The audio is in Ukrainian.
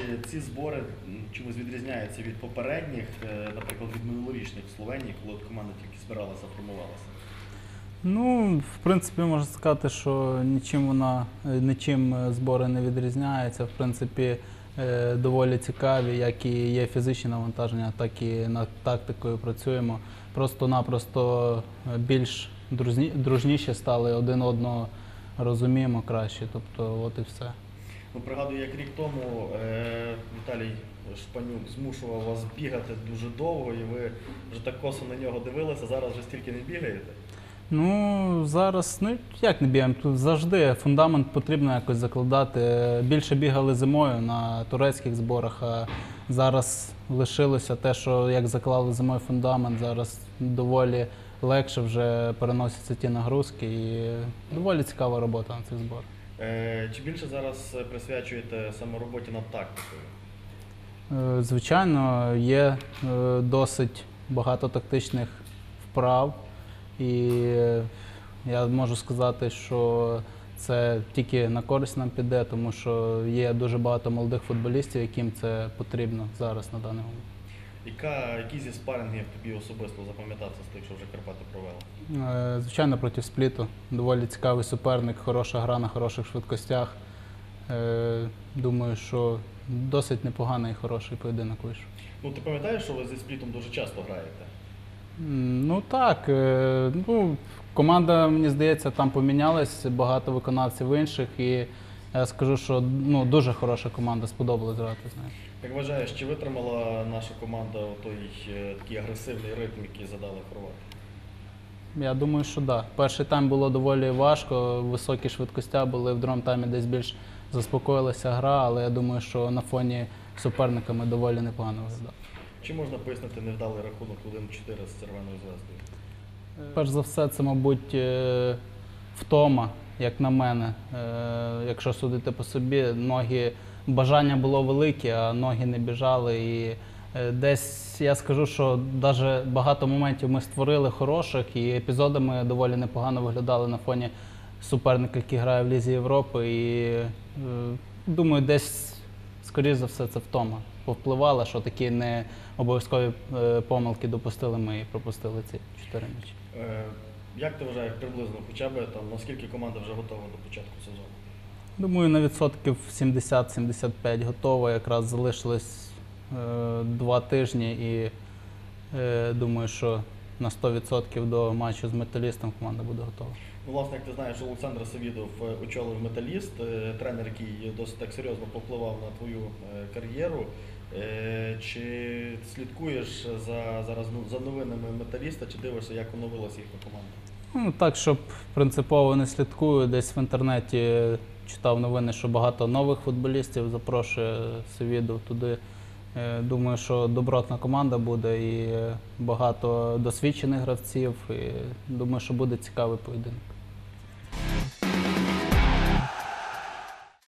чи ці збори м, чимось відрізняються від попередніх, е, наприклад, від минулорічних в Словенії, коли команда тільки збиралася, формувалася? Ну, в принципі, можна сказати, що нічим вона е, нічим е, збори не відрізняються. В принципі, е, доволі цікаві, як і є фізичні навантаження, так і над тактикою працюємо. Просто-напросто е, більш дружні, дружніші стали один одного розуміємо краще. Тобто, от і все. Ну, пригадую, як рік тому е, Віталій Шпанюк змушував вас бігати дуже довго, і ви вже так косо на нього дивилися, зараз вже стільки не бігаєте. Ну, зараз, ну як не бігаємо, тут завжди фундамент потрібно якось закладати. Більше бігали зимою на турецьких зборах, а зараз лишилося те, що як заклали зимою фундамент, зараз доволі легше вже переносяться ті нагрузки і доволі цікава робота на цих зборах. Е, чи більше зараз е, присвячуєте саме роботі над тактикою? Е, Звичайно, є досить багато тактичних вправ, і я можу сказати, що це тільки на користь нам піде, тому що є дуже багато молодих футболістів, яким це потрібно зараз на даний момент. Яка, які зі спарингів тобі особисто запам'ятався з тих, що вже Карпати провели? Звичайно, проти спліту. Доволі цікавий суперник, хороша гра на хороших швидкостях. Е, Думаю, що досить непоганий і хороший поєдинок вийшов. Ну, ти пам'ятаєш, що ви зі сплітом дуже часто граєте? Ну так, е, ну, команда, мені здається, там помінялась, багато виконавців інших, і я скажу, що ну, дуже хороша команда, сподобалось грати з нею. Як вважаєш, чи витримала наша команда той е, такий агресивний ритм, який задали хорвати? Я думаю, що так. Да. Перший тайм було доволі важко, високі швидкостя були, в другому таймі десь більш заспокоїлася гра, але я думаю, що на фоні суперника ми доволі непогано виглядали. Чи можна пояснити невдалий рахунок 1-4 з Червоною звездою? Перш за все, це, мабуть, е, втома, як на мене. Е, Якщо судити по собі, ноги, бажання було велике, а ноги не біжали. І е, десь я скажу, що навіть багато моментів ми створили хороших, і епізодами доволі непогано виглядали на фоні суперника, який грає в Лізі Європи. І е, думаю, десь, скоріш за все, це втома повпливала, що такі не обов'язкові е, помилки допустили ми і пропустили ці чотири м'ячі. Е, Як ти вважаєш приблизно, хоча б там, наскільки команда вже готова до початку сезону? Думаю, на відсотків 70-75 готова. Якраз залишилось е, два тижні і е, думаю, що на 100% до матчу з металістом команда буде готова. Ну, власне, як ти знаєш, Олександр Савідов е, очолив металіст, е, тренер, який досить так серйозно попливав на твою е, кар'єру. Е, Чи слідкуєш за, зараз ну, за новинами металіста, чи дивишся, як оновилася їхня команда? Ну, так, щоб принципово не слідкую, десь в інтернеті читав новини, що багато нових футболістів запрошує Севіду туди. Е, Думаю, що добротна команда буде і багато досвідчених гравців. І думаю, що буде цікавий поєдинок.